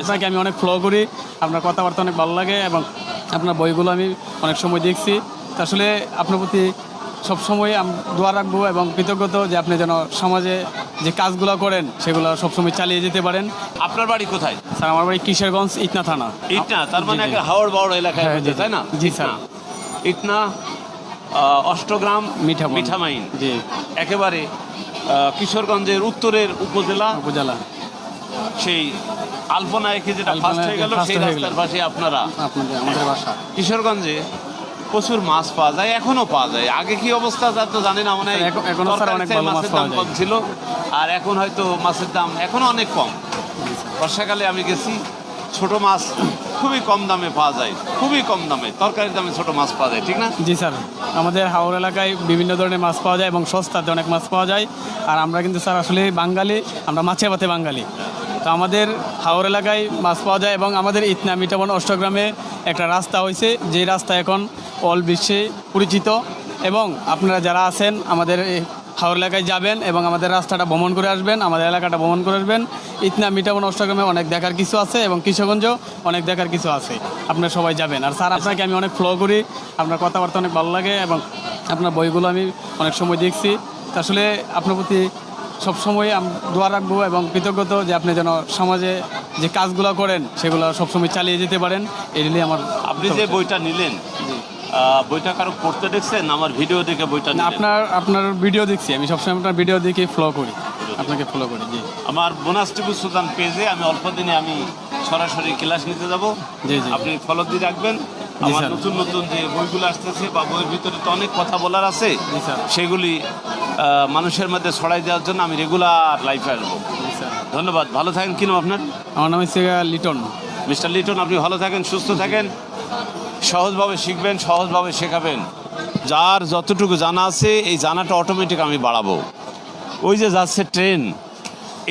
আপনাকে আমি অনেক ফলো করি আপনার কথাবার্তা অনেক ভালো লাগে এবং আপনার বইগুলো আমি অনেক সময় দেখছি আসলে আপনার প্রতি সবসময় আমি দোয়া রাখব এবং কৃতজ্ঞতা যে আপনি যেন সমাজে যে কাজগুলো করেন সেগুলো সবসময় চালিয়ে যেতে পারেন আপনার বাড়ি কোথায় স্যার আমার বাড়ি কিশোরগঞ্জ ইটনা থানা ইটনা তার মানে। একটা হাওড় বাওড় এলাকায় হ্যাঁ। তাই না জি, স্যার। ইটনা। অষ্টগ্রাম মিঠামইন। মিঠামাইন জি একেবারে কিশোরগঞ্জের উত্তরের উপজেলা উপজেলা সেই আলপনা একে যেটা ফার্স্ট হয়ে গেল সেই রাস্তার পাশে আপনারা। আপনাদের আমাদের বাসা। কিশোরগঞ্জে প্রচুর মাছ পাওয়া যায় এখনও পাওয়া যায়। আগে কি অবস্থা তা তো জানি না মনে হয় মাছের দাম কম ছিল আর এখন হয়তো মাছের দাম এখনও অনেক কম। বর্ষাকালে আমি গেছি ছোট মাছ খুবই কম দামে পাওয়া যায় খুবই কম দামে তরকারির দামে ছোট মাছ পাওয়া যায় ঠিক না? জি স্যার। আমাদের হাওড় এলাকায় বিভিন্ন ধরনের মাছ পাওয়া যায় এবং সস্তাতে অনেক মাছ পাওয়া যায়। আর আমরা কিন্তু স্যার আসলে বাঙালি আমরা মাছে ভাতে বাঙালি। তো আমাদের হাওড় এলাকায় মাছ পাওয়া যায় এবং আমাদের ইতনা মিটাবন অষ্টগ্রামে একটা রাস্তা হয়েছে, যে রাস্তা এখন অল বিশ্বে পরিচিত। এবং আপনারা যারা আছেন, আমাদের হাওড় এলাকায় যাবেন এবং আমাদের রাস্তাটা ভ্রমণ করে আসবেন, আমাদের এলাকাটা ভ্রমণ করে আসবেন। ইতনা মিটাবন অষ্টগ্রামে অনেক দেখার কিছু আছে এবং কিশোরগঞ্জ অনেক দেখার কিছু আছে। আপনারা সবাই যাবেন। আর স্যার, আপনাকে আমি অনেক ফলো করি। আপনার কথাবার্তা অনেক ভালো লাগে এবং আপনার বইগুলো আমি অনেক সময় দেখছি। আসলে আপনার প্রতি সবসময় দোয়া রাখব এবং কৃতজ্ঞতা যে আপনি যেন সমাজে যে কাজগুলো করেন সেগুলো সবসময় চালিয়ে যেতে পারেন এটাই আমার আপনি যে বইটা নিলেন বইটা কারও পড়তে দেখছেন আমার ভিডিও দেখে বইটা না, আপনার আপনার ভিডিও দেখছি আমি সবসময় আপনার ভিডিও দেখে ফলো করি আপনাকে ফলো করি জি। আমার বোনাস টিপু সুলতান পেজে আমি অল্প দিনে আমি সরাসরি ক্লাস নিতে যাব। জি, জি। আপনি ফলো দিয়ে রাখবেন। আমার। নতুন নতুন যে বইগুলো আসতেছে বা বইয়ের ভিতরে তো অনেক কথা বলার আছে। সেগুলি মানুষের মধ্যে ছড়াই দেওয়ার জন্য আমি রেগুলার লাইফে আসব। ধন্যবাদ। ভালো থাকেন। কিনো আপনার? আমার নাম হচ্ছে লিটন। মিস্টার লিটন আপনি ভালো থাকেন সুস্থ থাকেন। সহজভাবে শিখবেন সহজভাবে শেখাবেন। যার যতটুকু জানা আছে এই জানাটা অটোমেটিক আমি বাড়াবো। ওই যে যাচ্ছে ট্রেন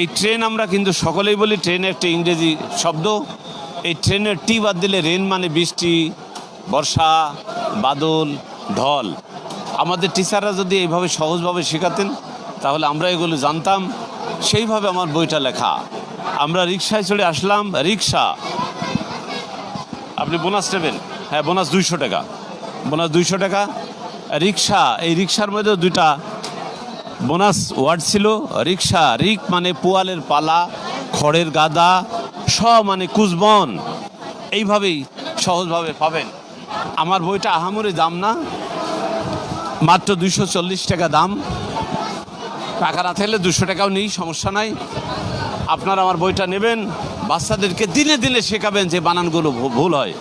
এই ট্রেন আমরা কিন্তু সকলেই বলি ট্রেন একটা ইংরেজি শব্দ। এই ট্রেনের টি বাদ দিলে রেন মানে বৃষ্টি বর্ষা বাদল ঢল। আমাদের টিচাররা যদি এইভাবে সহজভাবে শেখাতেন, তাহলে আমরা এগুলো জানতাম। সেইভাবে আমার বইটা লেখা। আমরা রিক্সায় চড়ে আসলাম রিক্সা আপনি বোনাস নেবেন? হ্যাঁ বোনাস দুইশো টাকা। বোনাস দুইশো টাকা। রিক্সা এই রিক্সার মধ্যে দুইটা বোনাস ওয়ার্ড ছিল। রিক্সা রিক মানে পোয়ালের পালা, খড়ের গাদা, স মানে কুজবন। এইভাবেই সহজভাবে পাবেন। আমার বইটা আহামরি দাম না। মাত্র দুশো চল্লিশ টাকা দাম। টাকা না থাকলে দুশো টাকাও নেই, সমস্যা নাই। আপনারা আমার বইটা নেবেন। বাচ্চাদেরকে দিনে দিনে শেখাবেন যে বানানগুলো ভুল হয়।